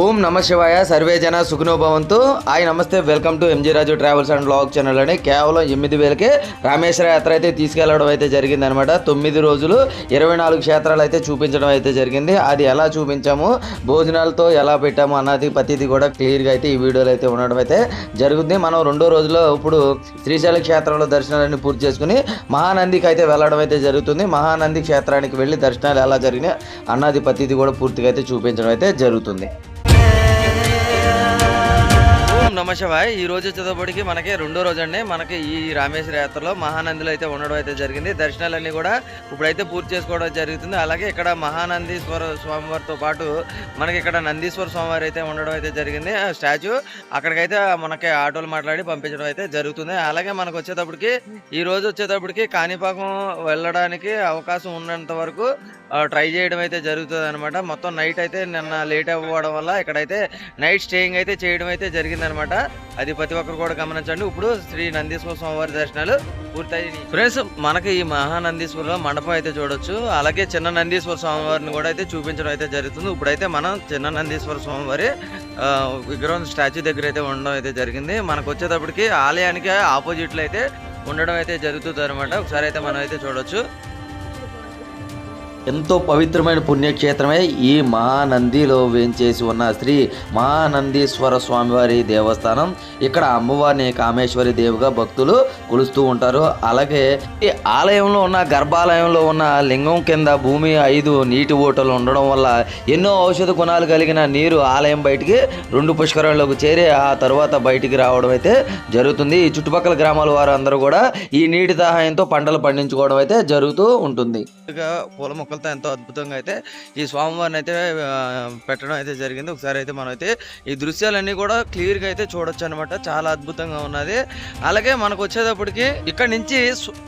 ఓం నమ శివాయ సర్వే జన సుఖనోభవంతు హాయ్ నమస్తే welcome to MG Raju travels and vlog channel అని కేవలం ఎనిమిది వేలకే రామేశ్వర యాత్ర అయితే తీసుకెళ్ళడం అయితే జరిగింది అనమాట తొమ్మిది రోజులు ఇరవై నాలుగు క్షేత్రాలు అయితే చూపించడం అయితే జరిగింది. అది ఎలా చూపించాము భోజనాలతో ఎలా పెట్టాము అన్నది ప్రతిది కూడా క్లియర్గా అయితే ఈ వీడియోలో అయితే ఉండడం అయితే జరుగుతుంది. మనం రెండో రోజులో ఇప్పుడు శ్రీశైల క్షేత్రంలో దర్శనాలన్నీ పూర్తి చేసుకుని మహానందికి అయితే వెళ్ళడం అయితే జరుగుతుంది. మహానంది క్షేత్రానికి వెళ్ళి దర్శనాలు ఎలా జరిగినాయి అన్నది ప్రతిది కూడా పూర్తిగా అయితే చూపించడం అయితే జరుగుతుంది. ఓం నమ శివాయ్. ఈ రోజు వచ్చేటప్పటికి మనకి రెండో రోజు అండి. మనకి ఈ రామేశ్వర యాత్రలో మహానందిలో అయితే ఉండడం అయితే జరిగింది. దర్శనాలన్నీ కూడా ఇప్పుడైతే పూర్తి చేసుకోవడం జరుగుతుంది. అలాగే ఇక్కడ మహానందీశ్వర స్వామివారితో పాటు మనకి ఇక్కడ నందీశ్వర స్వామివారి అయితే ఉండడం అయితే జరిగింది. ఆ స్టాచ్యూ అక్కడికైతే మనకి ఆటోలు మాట్లాడి పంపించడం అయితే జరుగుతుంది. అలాగే మనకు వచ్చేటప్పటికి ఈ రోజు వచ్చేటప్పటికి కాణిపాకం వెళ్ళడానికి అవకాశం ఉన్నంత వరకు ట్రై చేయడం అయితే జరుగుతుంది అనమాట మొత్తం నైట్ అయితే నిన్న లేట్ అవ్వడం వల్ల ఇక్కడైతే నైట్ స్టేయింగ్ అయితే చేయడం అయితే జరిగిందనమాట అది ప్రతి ఒక్కరు కూడా గమనించండి. ఇప్పుడు శ్రీ నందీశ్వర స్వామివారి దర్శనాలు పూర్తయి ఫ్రెండ్స్ మనకి ఈ మహానందీశ్వర మండపం అయితే చూడొచ్చు. అలాగే చిన్న నందీశ్వర స్వామివారిని కూడా అయితే చూపించడం అయితే జరుగుతుంది. ఇప్పుడైతే మనం చిన్న నందీశ్వర స్వామివారి ఆ, విగ్రహం స్టాచ్యూ దగ్గర అయితే ఉండడం అయితే జరిగింది. మనకు వచ్చేటప్పటికి ఆలయానికి ఆపోజిట్లో అయితే ఉండడం అయితే జరుగుతుంది అనమాట ఒకసారి అయితే మనం అయితే చూడొచ్చు. ఎంతో పవిత్రమైన పుణ్యక్షేత్రమే ఈ మహానందిలో వేంచేసి ఉన్న శ్రీ మహానందీశ్వర స్వామివారి దేవస్థానం. ఇక్కడ అమ్మవారిని కామేశ్వరి దేవిగా భక్తులు కొలుస్తూ ఉంటారు. అలాగే ఈ ఆలయంలో ఉన్న గర్భాలయంలో ఉన్న లింగం కింద భూమి ఐదు నీటి ఓటలు ఉండడం వల్ల ఎన్నో ఔషధ గుణాలు కలిగిన నీరు ఆలయం బయటికి రెండు పుష్కరంలోకి చేరి ఆ తర్వాత బయటికి రావడం అయితే జరుగుతుంది. ఈ చుట్టుపక్కల గ్రామాల వారు అందరూ కూడా ఈ నీటి సహాయంతో పంటలు పండించుకోవడం అయితే జరుగుతూ ఉంటుంది. పూల మొక్కలతో ఎంతో అద్భుతంగా అయితే ఈ స్వామివారిని అయితే పెట్టడం అయితే జరిగింది. ఒకసారి అయితే మనం అయితే ఈ దృశ్యాలన్నీ కూడా క్లియర్గా అయితే చూడొచ్చు అనమాట చాలా అద్భుతంగా ఉన్నది. అలాగే మనకు వచ్చేటప్పటికి ఇక్కడ నుంచి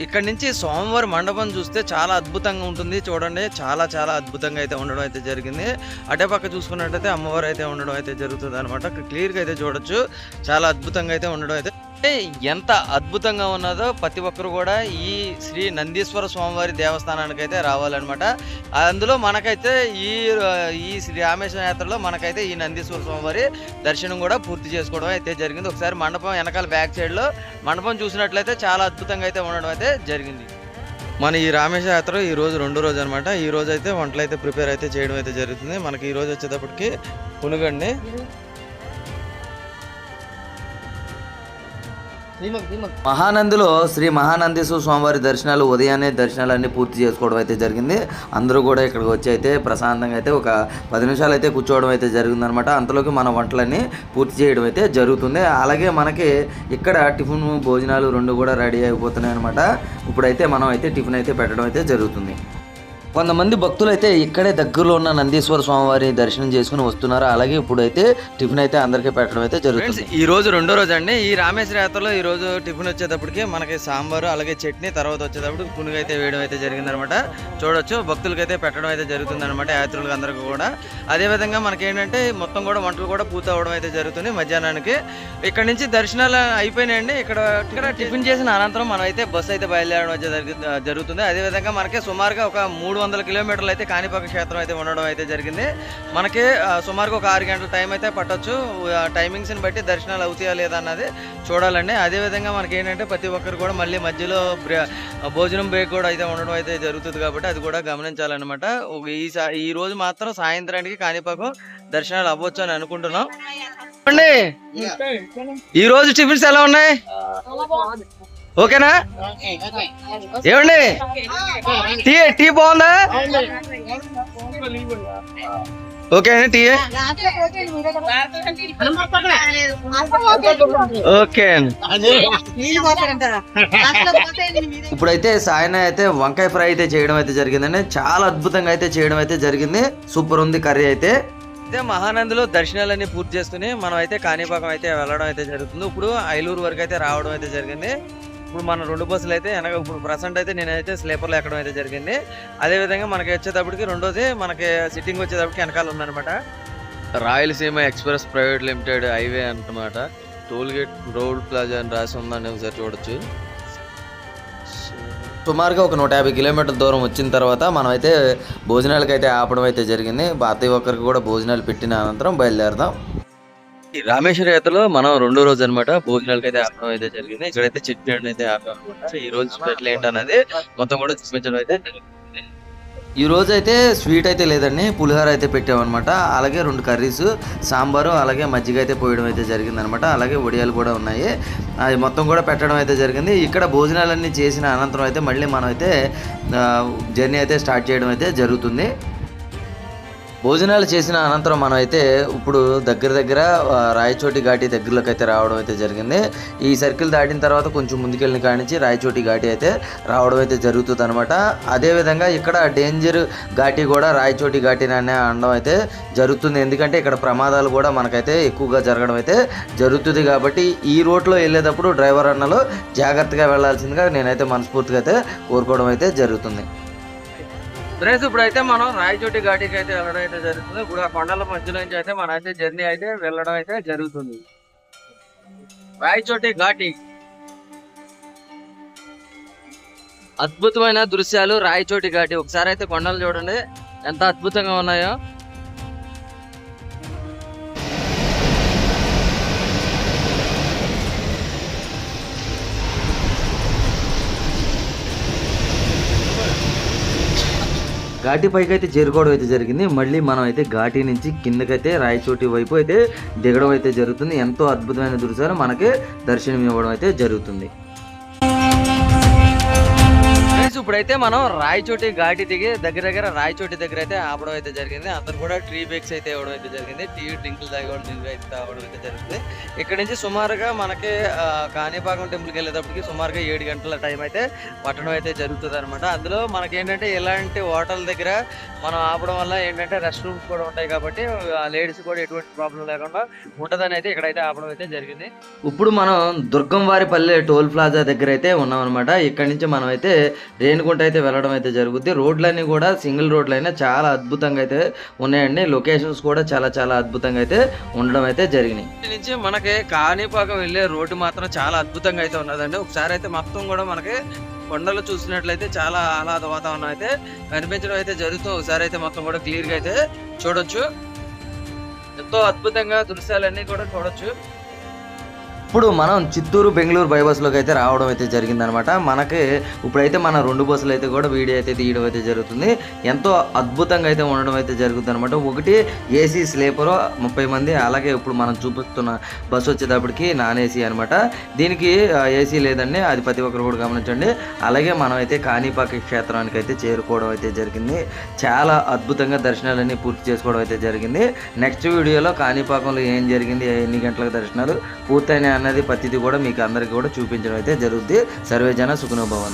ఇక్కడ నుంచి స్వామివారి మండపం చూస్తే చాలా అద్భుతంగా ఉంటుంది. చూడండి చాలా చాలా అద్భుతంగా అయితే ఉండడం అయితే జరిగింది. అటే పక్క చూసుకున్నట్టయితే అమ్మవారు అయితే ఉండడం అయితే జరుగుతుంది అనమాట క్లియర్గా అయితే చూడొచ్చు. చాలా అద్భుతంగా అయితే ఉండడం అయితే అంటే ఎంత అద్భుతంగా ఉన్నదో ప్రతి ఒక్కరు కూడా ఈ శ్రీ నందీశ్వర స్వామివారి దేవస్థానానికి అయితే రావాలన్నమాట. అందులో మనకైతే ఈ ఈ శ్రీ రామేశ్వర యాత్రలో మనకైతే ఈ నందీశ్వర స్వామివారి దర్శనం కూడా పూర్తి చేసుకోవడం అయితే జరిగింది. ఒకసారి మండపం వెనకాల బ్యాక్ సైడ్లో మండపం చూసినట్లయితే చాలా అద్భుతంగా అయితే ఉండడం అయితే జరిగింది. మన ఈ రామేశ్వర యాత్ర ఈ రోజు రెండో రోజు అనమాట ఈ రోజు అయితే వంటలు అయితే ప్రిపేర్ అయితే చేయడం అయితే జరుగుతుంది. మనకి ఈ రోజు వచ్చేటప్పటికి పునుగండి మహానందిలో శ్రీ మహానందేశ్వర స్వామివారి దర్శనాలు ఉదయాన్నే దర్శనాలన్నీ పూర్తి చేసుకోవడం అయితే జరిగింది. అందరూ కూడా ఇక్కడికి వచ్చి అయితే ప్రశాంతంగా అయితే ఒక పది నిమిషాలు అయితే కూర్చోవడం అయితే జరిగిందనమాట అంతలోకి మన వంటలన్నీ పూర్తి చేయడం అయితే జరుగుతుంది. అలాగే మనకి ఇక్కడ టిఫిన్ భోజనాలు రెండు కూడా రెడీ అయిపోతున్నాయి అనమాట ఇప్పుడైతే మనం అయితే టిఫిన్ అయితే పెట్టడం అయితే జరుగుతుంది. కొంతమంది భక్తులు అయితే ఇక్కడే దగ్గరలో ఉన్న నందీశ్వర స్వామివారి దర్శనం చేసుకుని వస్తున్నారు. అలాగే ఇప్పుడైతే టిఫిన్ అయితే అందరికీ పెట్టడం అయితే జరుగుతుంది. ఈ రోజు రెండో రోజు అండి. ఈ రామేశ్వర యాత్రలో ఈ రోజు టిఫిన్ వచ్చేటప్పటికి మనకి సాంబారు అలాగే చట్నీ తర్వాత వచ్చేటప్పుడు పునుగు అయితే వేయడం అయితే జరిగిందనమాట. చూడొచ్చు భక్తులకైతే పెట్టడం అయితే జరుగుతుంది అనమాట యాత్రికులకు అందరికీ కూడా. అదే విధంగా మనకి ఏంటంటే మొత్తం కూడా వంటలు కూడా పూర్తి అవడం అయితే జరుగుతుంది మధ్యాహ్నానికి. ఇక్కడ నుంచి దర్శనాలు అయిపోయినాయండి. ఇక్కడ ఇక్కడ టిఫిన్ చేసిన అనంతరం మనం అయితే బస్సు అయితే బయలుదేరడం అయితే జరుగుతుంది. అదే విధంగా మనకి సుమారుగా ఒక మూడు వందల కిలోమీటర్లు అయితే కాణిపాక క్షేత్రం అయితే ఉండడం అయితే జరిగింది. మనకి సుమారుగా ఒక ఆరు గంటల టైం అయితే పట్టొచ్చు. టైమింగ్స్ని బట్టి దర్శనాలు అవుతాయా లేదా అన్నది చూడాలండి. అదే విధంగా మనకి ఏంటంటే ప్రతి ఒక్కరు కూడా మళ్ళీ మధ్యలో భోజనం బ్రేక్ కూడా అయితే ఉండడం అయితే జరుగుతుంది కాబట్టి అది కూడా గమనించాలన్నమాట. ఈ సా- ఈ రోజు మాత్రం సాయంత్రానికి కాణిపాకం దర్శనాలు అవ్వచ్చు అని అనుకుంటున్నాం. అండి ఈ రోజు టిఫిన్స్ ఎలా ఉన్నాయి? ఓకేనా? ఏమండి? టీ టీ బాగుందా? ఓకే అండి టీ. ఓకే ఇప్పుడైతే సాయన అయితే వంకాయ ఫ్రై అయితే చేయడం అయితే జరిగిందండి. చాలా అద్భుతంగా అయితే చేయడం అయితే జరిగింది. సూపర్ ఉంది కర్రీ అయితే. అయితే మహానందిలో దర్శనాలన్నీ పూర్తి చేసుకుని మనం అయితే కాణిపాకం అయితే వెళ్ళడం అయితే జరుగుతుంది. ఇప్పుడు ఐలూరు వరకు అయితే రావడం అయితే జరిగింది. ఇప్పుడు మన రెండు బస్సులు అయితే వెనక ఇప్పుడు ప్రజెంట్ అయితే నేనైతే స్లీపర్లో ఎక్కడం అయితే జరిగింది. అదే విధంగా మనకి వచ్చేటప్పటికి రెండోది మనకి సిట్టింగ్ వచ్చేటప్పటికి వెనకాల ఉందన్నమాట. Rayalaseema express private limited highway అన్నమాట. టోల్ గేట్ రోడ్ ప్లాజా అని రాసి ఉందండి ఒకసారి చూడొచ్చు. సుమారుగా ఒక నూట యాభై కిలోమీటర్ల దూరం వచ్చిన తర్వాత మనం అయితే భోజనాలకు అయితే ఆపడం అయితే జరిగింది. ప్రతి ఒక్కరికి కూడా భోజనాలు పెట్టిన అనంతరం బయలుదేరదాం. రామేశ్వర యాత్రలో మనం రెండో రోజు అనమాట భోజనాలకు అయితే ఆపడం అయితే జరిగింది. ఇక్కడైతే చెట్టు అయితే ఆపడం అనమాట. ఈ రోజు స్పెషల్ ఏంటన్నది మొత్తం కూడా చూపించడం అయితే ఈ రోజు అయితే స్వీట్ అయితే లేదండి పులిహోర అయితే పెట్టామన్నమాట. అలాగే రెండు కర్రీస్ సాంబారు అలాగే మజ్జిగ అయితే పోయడం అయితే జరిగిందనమాట అలాగే వడియాలు కూడా ఉన్నాయి. అది మొత్తం కూడా పెట్టడం అయితే జరిగింది. ఇక్కడ భోజనాలన్నీ చేసిన అనంతరం అయితే మళ్ళీ మనం అయితే జర్నీ అయితే స్టార్ట్ చేయడం అయితే జరుగుతుంది. భోజనాలు చేసిన అనంతరం మనం అయితే ఇప్పుడు దగ్గర దగ్గర రాయచోటి ఘాటి దగ్గరలోకి అయితే రావడం అయితే జరిగింది. ఈ సర్కిల్ దాటిన తర్వాత కొంచెం ముందుకెళ్ళిన కాడి నుంచి రాయచోటి ఘాటి అయితే రావడం అయితే జరుగుతుంది అనమాట అదేవిధంగా ఇక్కడ డేంజర్ ఘాటి కూడా రాయచోటి ఘాటి అనే అనడం అయితే జరుగుతుంది. ఎందుకంటే ఇక్కడ ప్రమాదాలు కూడా మనకైతే ఎక్కువగా జరగడం అయితే జరుగుతుంది కాబట్టి ఈ రోడ్లో వెళ్ళేటప్పుడు డ్రైవర్ అన్నలు జాగ్రత్తగా వెళ్ళాల్సిందిగా నేనైతే మనస్ఫూర్తిగా అయితే కోరుకోవడం అయితే జరుగుతుంది. ఫ్రెండ్స్ ఇప్పుడైతే మనం రాయచోటి ఘాటికి అయితే వెళ్ళడం అయితే జరుగుతుంది. ఇప్పుడు ఆ కొండల మధ్యలో నుంచి అయితే మన అయితే జర్నీ అయితే వెళ్ళడం అయితే జరుగుతుంది. రాయచోటి ఘాటి. అద్భుతమైన దృశ్యాలు రాయచోటి ఘాటి. ఒకసారి అయితే కొండలు చూడండి. ఎంత అద్భుతంగా ఉన్నాయో. ఘాటి పైకి అయితే చేరుకోవడం అయితే జరిగింది. మళ్ళీ మనం అయితే ఘాటి నుంచి కిందకైతే రాయచోటి వైపు అయితే దిగడం అయితే జరుగుతుంది. ఎంతో అద్భుతమైన దృశ్యాలు మనకి దర్శనం ఇవ్వడం అయితే జరుగుతుంది. ఫ్రెండ్స్ ఇప్పుడైతే మనం రాయచోటి ఘాటి దిగి దగ్గర దగ్గర రాయచోటి దగ్గర అయితే ఆపడం అయితే జరిగింది. అందరు కూడా ట్రీ బేక్స్ అయితే ఇవ్వడం అయితే జరిగింది. టీ డ్రింకులు తాగడం డ్రింక్ అయితే తాగడం అయితే జరిగింది. ఇక్కడ నుంచి సుమారుగా మనకి కాణిపాకం టెంపుల్కి వెళ్ళేటప్పటికి సుమారుగా ఏడు గంటల టైం అయితే పట్టడం అయితే జరుగుతుంది అనమాట అందులో మనకి ఏంటంటే ఇలాంటి హోటల్ దగ్గర మనం ఆపడం వల్ల ఏంటంటే రెస్ట్ రూమ్స్ కూడా ఉంటాయి కాబట్టి లేడీస్ కూడా ఎటువంటి ప్రాబ్లం లేకుండా ఉంటుందని అయితే ఇక్కడైతే ఆపడం అయితే జరిగింది. ఇప్పుడు మనం దుర్గంవారిపల్లె టోల్ ప్లాజా దగ్గర అయితే ఉన్నాం అనమాట ఇక్కడ నుంచి మనం అయితే రేణిగుంట అయితే వెళ్ళడం అయితే జరుగుద్ది. రోడ్లన్నీ కూడా సింగిల్ రోడ్లు అయినా చాలా అద్భుతంగా అయితే ఉన్నాయండి. లొకేషన్స్ కూడా చాలా చాలా అద్భుతంగా అయితే ఉండడం అయితే జరిగినాయి. నుంచి మనకి కాణిపాకం వెళ్ళే రోడ్డు మాత్రం చాలా అద్భుతంగా అయితే ఉన్నదండి. ఒకసారి అయితే మొత్తం కూడా మనకి కొండలు చూసినట్లయితే చాలా ఆహ్లాద వాతావరణం అయితే కనిపించడం అయితే జరుగుతుంది. ఒకసారి అయితే మొత్తం కూడా క్లియర్గా అయితే చూడొచ్చు. ఎంతో అద్భుతంగా దృశ్యాలన్నీ కూడా చూడొచ్చు. ఇప్పుడు మనం చిత్తూరు బెంగళూరు బైబస్లోకి అయితే రావడం అయితే జరిగిందనమాట. మనకి ఇప్పుడైతే మన రెండు బస్సులు అయితే కూడా వీడియో అయితే తీయడం అయితే జరుగుతుంది. ఎంతో అద్భుతంగా అయితే ఉండడం అయితే జరుగుతుంది అనమాట ఒకటి ఏసీ స్లీపర్ ముప్పై మంది అలాగే ఇప్పుడు మనం చూపిస్తున్న బస్సు వచ్చేటప్పటికి నాన్ ఏసీ అనమాట. దీనికి ఏసీ లేదండి అది ప్రతి ఒక్కరు కూడా గమనించండి. అలాగే మనం అయితే కాణిపాక క్షేత్రానికి అయితే చేరుకోవడం అయితే జరిగింది. చాలా అద్భుతంగా దర్శనాలన్నీ పూర్తి చేసుకోవడం అయితే జరిగింది. నెక్స్ట్ వీడియోలో కాణిపాకంలో ఏం జరిగింది ఎన్ని గంటలకు దర్శనాలు పూర్తయినాయి అన్నది ప్రతిదీ కూడా మీకు అందరికీ కూడా చూపించడం అయితే జరుగుద్ది. సర్వేజన సుఖనుభవం